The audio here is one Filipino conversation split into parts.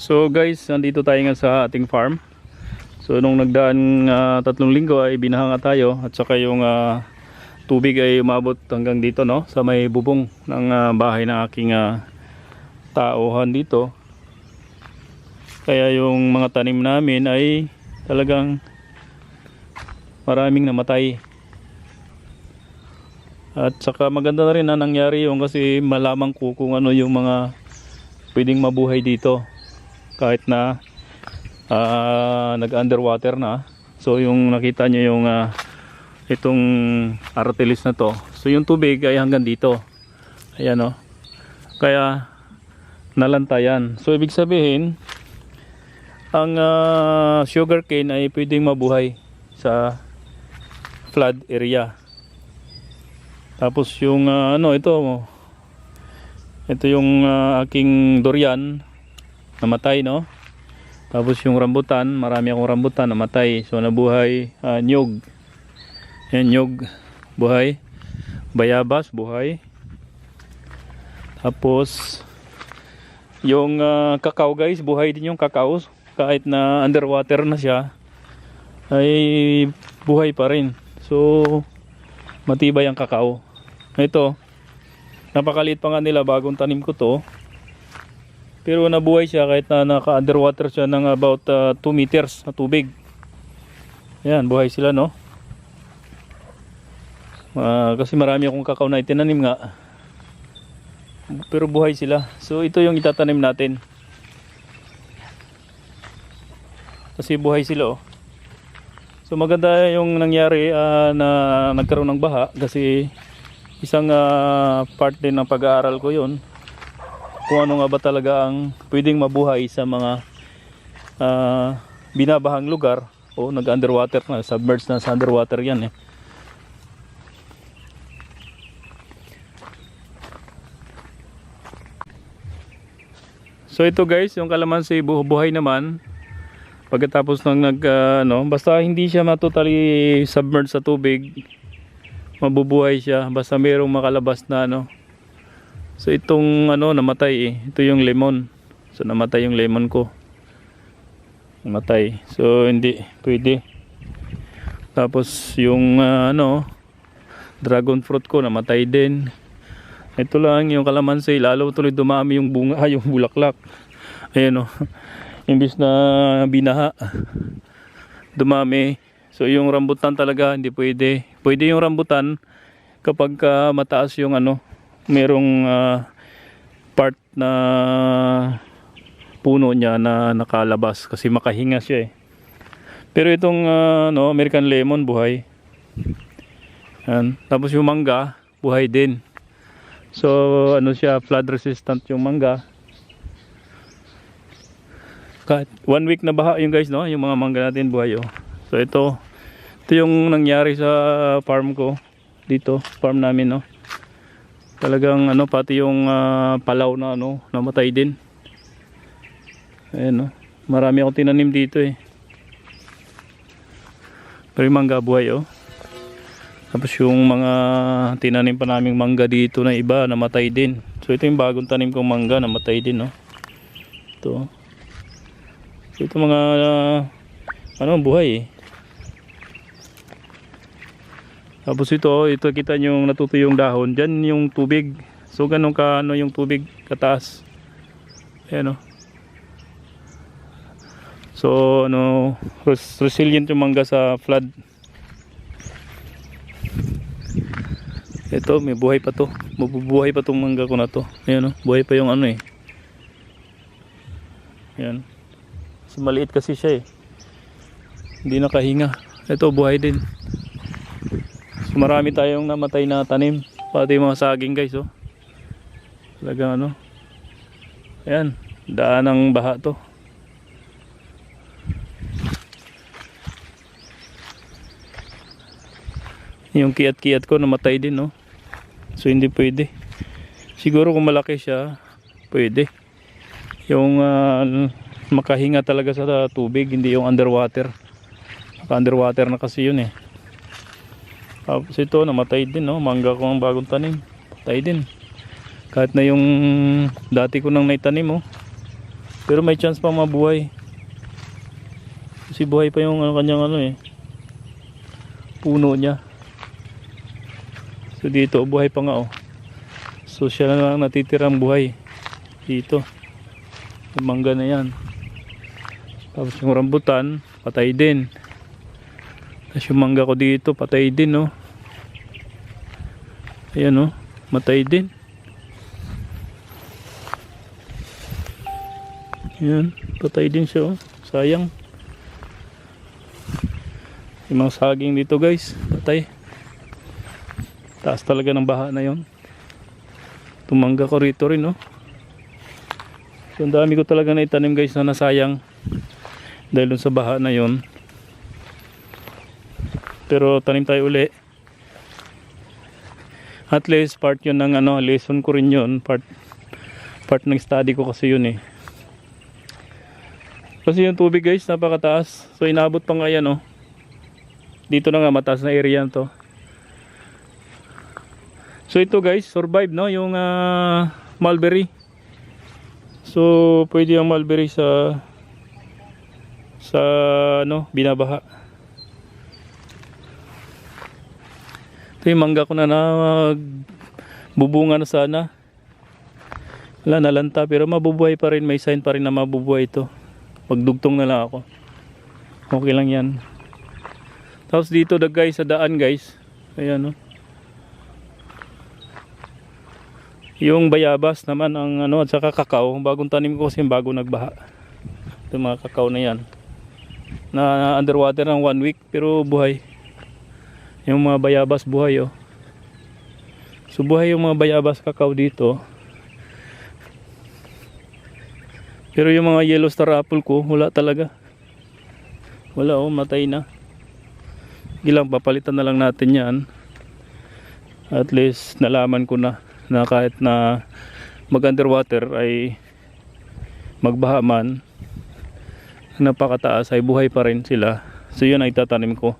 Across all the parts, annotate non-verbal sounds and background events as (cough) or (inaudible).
So guys, nandito tayo nga sa ating farm. So nung nagdaan ah, tatlong linggo ay binaha nga tayo at saka yung ah, tubig ay umabot hanggang dito no sa may bubong ng ah, bahay ng aking ah, tauhan dito. Kaya yung mga tanim namin ay talagang maraming namatay. At saka maganda na rin na nangyari yung kasi malaman ko kung ano yung mga pwedeng mabuhay dito kahit na ah, nag-underwater na. So yung nakita nyo yung ah, itong aratilis na to. So yung tubig ay hanggang dito. Ayan o. Kaya nalantayan. So ibig sabihin ang ah, sugarcane ay pwedeng mabuhay sa flood area. Tapos yung ah, ano ito ito yung ah, aking durian namatay no. Tapos yung rambutan, marami akong rambutan namatay. So nabuhay ah, nyog. Yan nyog buhay. Bayabas buhay. Tapos yung ah, kakao guys, buhay din yung kakao kahit na underwater na siya ay buhay pa rin. So matibay ang kakao. Ito, napakaliit pa nga nila bagong tanim ko to. Pero nabuhay siya kahit na naka-underwater siya ng about 2 meters na tubig. Yan, buhay sila no. Ah, kasi marami akong kakao na itinanim nga. Pero buhay sila. So ito yung itatanim natin. Kasi buhay sila oh. So maganda yung nangyari ah, na nagkaroon ng baha kasi isang ah, part din ng pag-aaral ko yon kung ano nga ba talaga ang pwedeng mabuhay sa mga ah, binabahang lugar o nag-underwater na, submerged na sa underwater yan eh. So ito guys, yung kalamansi bu- buhay naman. Pagkatapos ng nag ah, ano, basta hindi siya matotally submerged sa tubig, mabubuhay siya basta mayroong makalabas na ano. So itong ano namatay eh. Ito yung lemon. So namatay yung lemon ko. Namatay. So hindi pwede. Tapos yung ah, ano dragon fruit ko namatay din. Ito lang yung kalamansi lalo tuloy dumami yung bunga, (laughs) yung bulaklak. Ayan oh. Imbis na binaha dumami. So yung rambutan talaga hindi pwede. Pwede yung rambutan kapag ka mataas yung ano, merong ah, part na puno niya na nakalabas kasi makahinga siya eh. Pero itong ah, no, American lemon buhay. Yan. Tapos yung mangga buhay din. So ano siya flood resistant yung mangga. Kahit one week na baha yung guys no, yung mga mangga natin buhay oh. So ito ito yung nangyari sa farm ko dito, farm namin no. Talagang ano pati yung ah, palaw na ano, namatay din. Ayan no. Marami akong tinanim dito eh. Pero yung mangga buhay oh. Tapos yung mga tinanim pa naming mangga dito na iba namatay din. So ito yung bagong tanim kong mangga namatay din no. Ito. So ito mga ah, ano buhay eh. Tapos ito, ito kita nyo yung natutuyo yung dahon. Diyan yung tubig. So ganun ka ano yung tubig kataas. Ayan o. So ano, res- resilient yung mangga sa flood. Ito, may buhay pa to. Mabubuhay pa tong mangga ko na to. Ayan o, buhay pa yung ano eh. Ayan. So, maliit kasi siya eh. Hindi nakahinga. Ito, buhay din. Marami tayong namatay na tanim. Pati mga saging guys oh. Talagang ano. Ayan, daan ng baha to. Yung kiat-kiat ko namatay din no. So hindi pwede. Siguro kung malaki siya, pwede. Yung ah, makahinga talaga sa tubig, hindi yung underwater. Naka-underwater na kasi yun eh. Tapos ito, namatay din, no? Mangga ko ang bagong tanim. Patay din. Kahit na yung dati ko nang naitanim, oh. Pero may chance pang mabuhay. Kasi buhay pa yung ano, kanyang ano eh. Puno niya. So dito, buhay pa nga oh. So siya na lang natitirang buhay. Dito. Yung mangga na yan. Tapos yung rambutan, patay din. Tapos yung mangga ko dito, patay din no. Ayan no, matay din. Ayan, patay din siya oh. Sayang. Yung mga saging dito guys, patay. Taas talaga ng baha na yon. Tumangga ko rito rin no. So, ang dami ko talaga na itanim guys na nasayang dahil dun sa baha na yon. Pero tanim tayo uli. At least part yun ng ano, lesson ko rin yun. Part, part ng study ko kasi yun eh. Kasi yung tubig guys, napakataas. So inabot pa nga yan oh. Dito na nga mataas na area to. So ito guys, survive no yung ah, mulberry. So pwede yung mulberry sa sa ano, binabaha. Ito yung mangga ko na na bubunga na sana. Wala nalanta pero mabubuhay pa rin. May sign pa rin na mabubuhay ito. Pagdugtong na lang ako. Okay lang yan. Tapos dito the guys sa daan guys. Ayan no. Yung bayabas naman ang ano at saka kakao. Bagong tanim ko kasi bago nagbaha. Ito mga kakao na yan. Na underwater ng one week pero buhay. Yung mga bayabas buhay oh. So buhay yung mga bayabas kakao dito. Pero yung mga yellow star apple ko, wala talaga. Wala oh, matay na. Gilang papalitan na lang natin yan. At least nalaman ko na na kahit na mag underwater ay magbaha man napakataas ay buhay pa rin sila. So yun ay tatanim ko.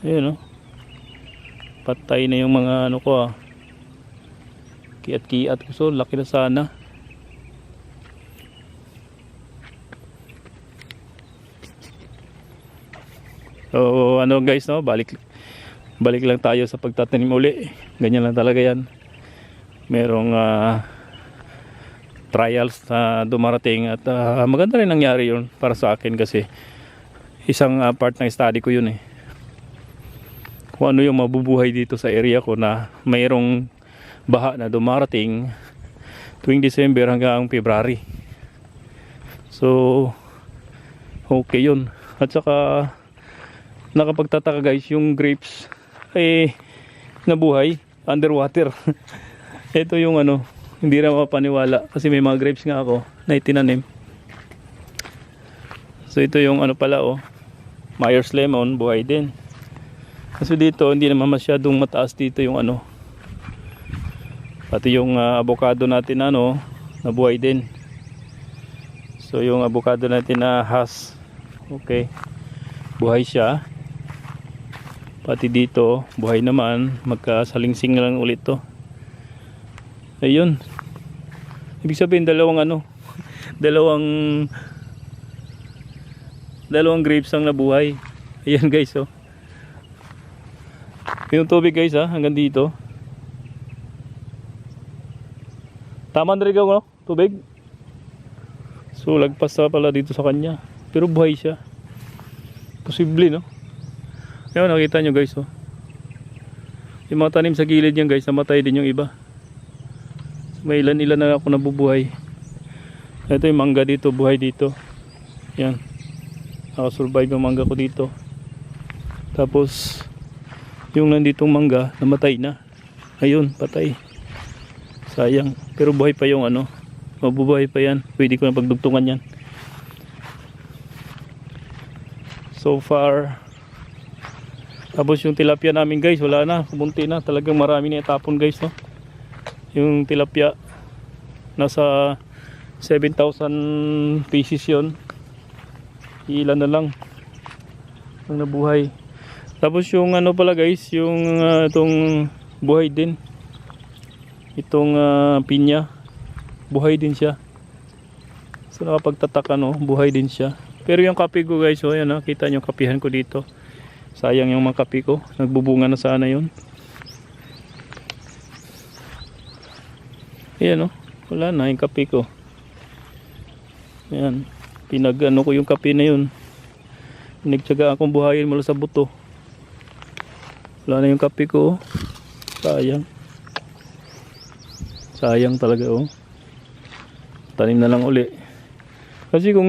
Ayun oh. Patay na yung mga ano ko ah. Kiat-kiat ko. So laki na sana. So ano guys no, balik balik lang tayo sa pagtatanim uli. Ganyan lang talaga yan. Merong ah, trials na dumarating at ah, maganda rin nangyari yun para sa akin kasi isang ah, part ng study ko yun eh kung ano yung mabubuhay dito sa area ko na mayroong baha na dumarating tuwing December hanggang February. So, okay yun. At saka, nakapagtataka guys, yung grapes ay nabuhay underwater. (laughs) Ito yung ano, hindi na mapaniwala kasi may mga grapes nga ako na itinanim. So, ito yung ano pala oh, Myers Lemon, buhay din. Kasi dito hindi naman masyadong mataas dito yung ano. Pati yung ah, avocado natin ano, nabuhay din. So yung avocado natin na has okay. Buhay siya. Pati dito, buhay naman, magkasalingsing lang ulit to. Ayun. Ibig sabihin dalawang ano, (laughs) dalawang dalawang grapes ang nabuhay. Ayan guys, oh. (laughs) Yung tubig guys ha, hanggang dito. Tama na rin no? Tubig. So lagpas na pala dito sa kanya. Pero buhay siya. Posible no? Ayun nakita nyo guys oh. Yung mga tanim sa gilid niyan guys, namatay din yung iba. May ilan ilan na ako nabubuhay. Ito yung mangga dito, buhay dito. Yan. Nakasurvive yung mangga ko dito. Tapos yung nanditong mangga namatay na. Ayun patay. Sayang. Pero buhay pa yung ano. Mabubuhay pa yan. Pwede ko na pagdugtungan yan. So far tapos yung tilapia namin guys wala na. Kumunti na. Talagang marami na itapon guys no? Yung tilapia nasa 7,000 pieces yon ilan na lang ang nabuhay tapos yung ano pala guys, yung uh, itong buhay din. Itong uh, pinya. buhay din siya. So nakapagtataka no, buhay din siya. Pero yung kape ko guys, oh, yan ah, kita nyo kapihan ko dito. Sayang yung mga kape ko, nagbubunga na sana yun. Ayan oh, wala na yung kape ko. Ayan, pinag ano ko yung kape na yun. Pinagtsaga akong buhayin mula sa buto. Wala na yung kape ko. oh. Sayang. Sayang talaga oh. Tanim na lang uli. Kasi kung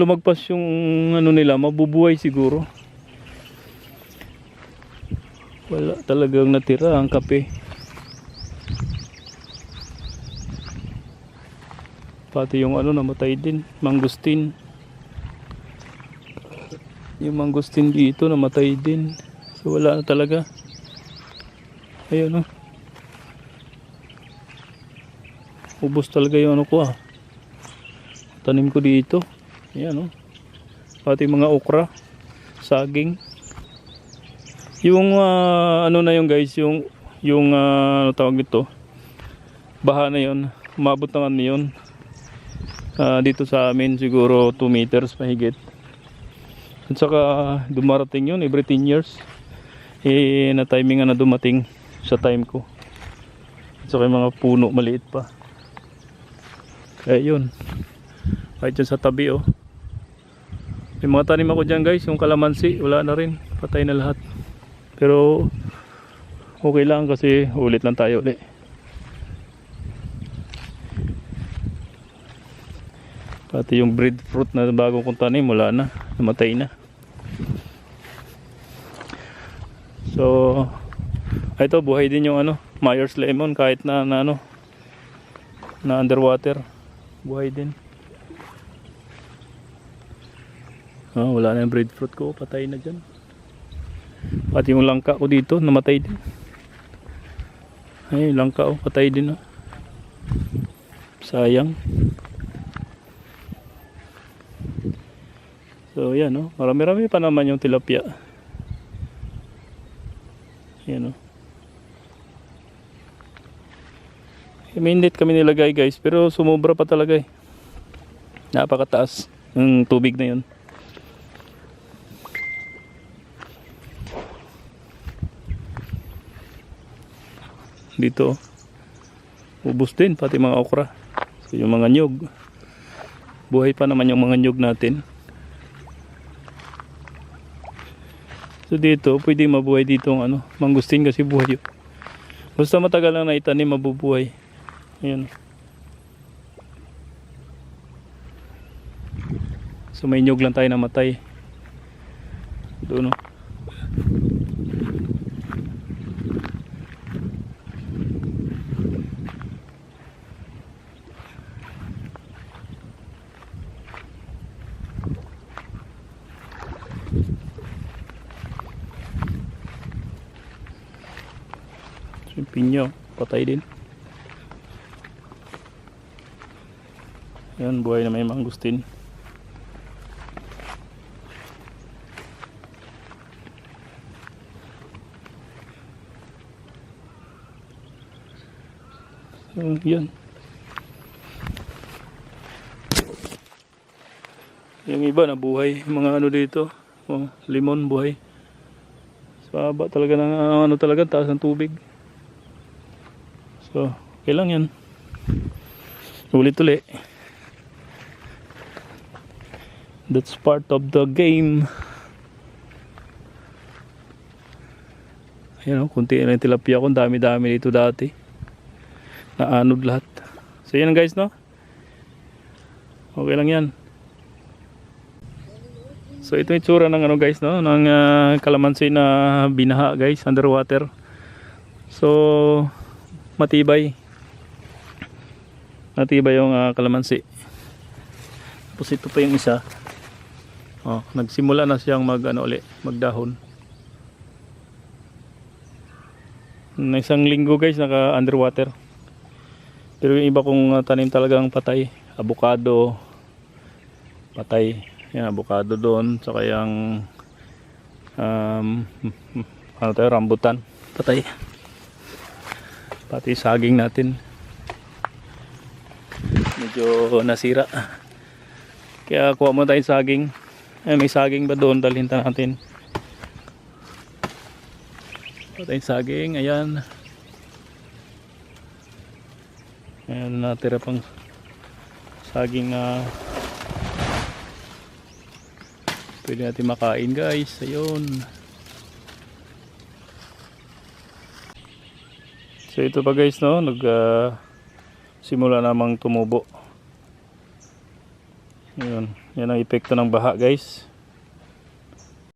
lumagpas yung ano nila, mabubuhay siguro. Wala talagang natira ang kape. Pati yung ano namatay din, mangustin. Yung mangustin dito namatay din. So wala na talaga. Ayun oh. Ubos talaga yung ano ko ah. Tanim ko dito. Ayan oh. Pati mga okra, saging. Yung ah, ano na yung guys, yung yung ah, ano tawag dito? Baha na yon. Umabot na kami yun. Ah, dito sa amin siguro 2 meters mahigit. At saka dumarating yun every 10 years. Eh na timingan na dumating sa time ko. At saka yung mga puno maliit pa. Kaya yun. Kahit dyan sa tabi oh. May mga tanim ako dyan guys. Yung kalamansi wala na rin. Patay na lahat. Pero okay lang kasi ulit lang tayo ulit. Pati yung breadfruit na bagong kong tanim wala na. Namatay na. So ito buhay din yung ano Myers lemon kahit na, na ano na underwater. Buhay din. Ah, wala na yung breadfruit ko patay na dyan. Pati yung langka ko dito namatay din. Ay langka oh patay din oh. sayang. So yan oh. Marami rami pa naman yung tilapia yan oh Minit kami nilagay guys pero sumobra pa talaga eh. Napakataas ng tubig na yun. Dito ubos din pati mga okra. So, yung mga nyug. Buhay pa naman yung mga nyug natin. So dito pwede mabuhay dito ang ano, mangustin kasi buhay yun. Basta matagal lang na itanim mabubuhay. Ayan. So may nyug lang tayo namatay. Doon oh. So, yung pinyo, patay din. Yan, buhay na may mangustin. So, yan. Yung iba na buhay, mga ano dito, oh, limon buhay. Sa baba talaga ng ano talaga, taas ng tubig. So, okay lang yan. Ulit-ulit. That's part of the game. Ayan o, kunti na yung tilapia ko. Dami-dami dito dati. Naanod lahat. So yan guys no. Okay lang yan. So ito yung tsura ng ano guys no. Ng ah, kalamansi na binaha guys. Underwater. So matibay. Matibay yung ah, kalamansi. Tapos ito pa yung isa. Oh, nagsimula na siyang mag ano uli, magdahon. Na isang linggo guys naka underwater. Pero yung iba kong uh, tanim talagang patay, avocado patay. Yan avocado doon, saka yung um, (laughs) ano tayo, rambutan patay. Pati saging natin. medyo nasira. Kaya kuha mo tayong saging. Ay, may saging ba doon? Dalhin natin. Kuha saging. Ayan. Ayan, natira pang saging na pwede natin makain guys. Ayun. So ito pa guys no, nag ah, simula namang tumubo. Ayun, yan ang epekto ng baha guys.